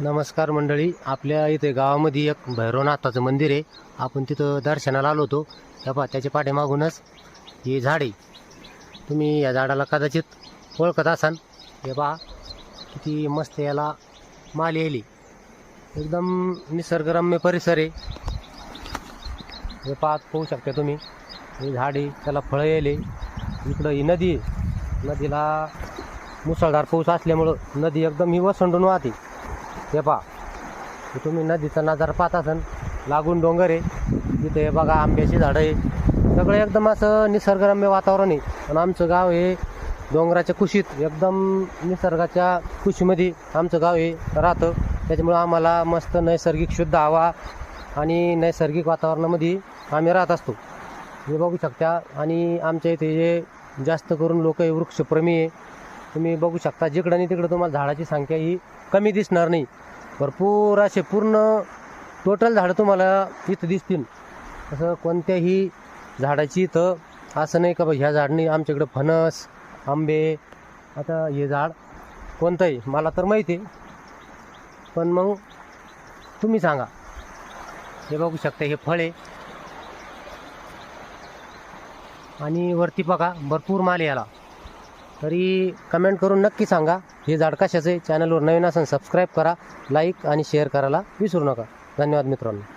नमस्कार मंडळी. आपल्या इथे गावामध्ये एक भैरवनाथाचं मंदिर आहे. आपण तिथं दर्शनाला आलो होतो. त्या पहा त्याच्या पाठीमागूनच हे झाड आहे. तुम्ही या झाडाला कदाचित ओळखत असाल. हे पहा किती मस्त याला माल येईल एकदम निसर्गरम्य परिसर आहे. हे पाहत पाहू शकता तुम्ही. हे झाड आहे त्याला फळं येले इकडं ही नदी आहे. नदीला मुसळधार पाऊस असल्यामुळं नदी एकदम ही वसंडून वाहते. हे पहा. तुम्ही नदीचा नजारा पाहत असन. लागून डोंगर आहे. तिथे हे बघा आंब्याची झाडं आहे. सगळं एकदम असं निसर्गरम्य वातावरण आहे. आणि आमचं गाव हे डोंगराच्या कुशीत एकदम निसर्गाच्या कुशीमध्ये आमचं गाव हे राहतं. त्याच्यामुळं आम्हाला मस्त नैसर्गिक शुद्ध हवा आणि नैसर्गिक वातावरणामध्ये आम्ही राहत असतो. हे बघू शकता. आणि आमच्या इथे जे जास्त करून लोक हे वृक्षप्रेमी आहे तुम्ही बघू शकता. जिकडं आणि तिकडं तुम्हाला झाडाची संख्या ही कमी दिसणार नाही. भरपूर असे पूर्ण टोटल झाडं तुम्हाला इथं दिसतील. असं कोणत्याही झाडाची इथं असं नाही का बा ह्या झाडनी आमच्याकडं फणस आंबे आता हे झाड कोणतंही मला तर माहिती आहे. पण मग तुम्ही सांगा. हे बघू शकता हे फळे आणि वरती बघा भरपूर माल याला. तरी कमेंट करून नक्की सांगा. हे झाड कशाचं आहे? चॅनलवर नवीन असेल सबस्क्राईब करा लाईक आणि शेअर करायला विसरू नका. धन्यवाद मित्रांनो.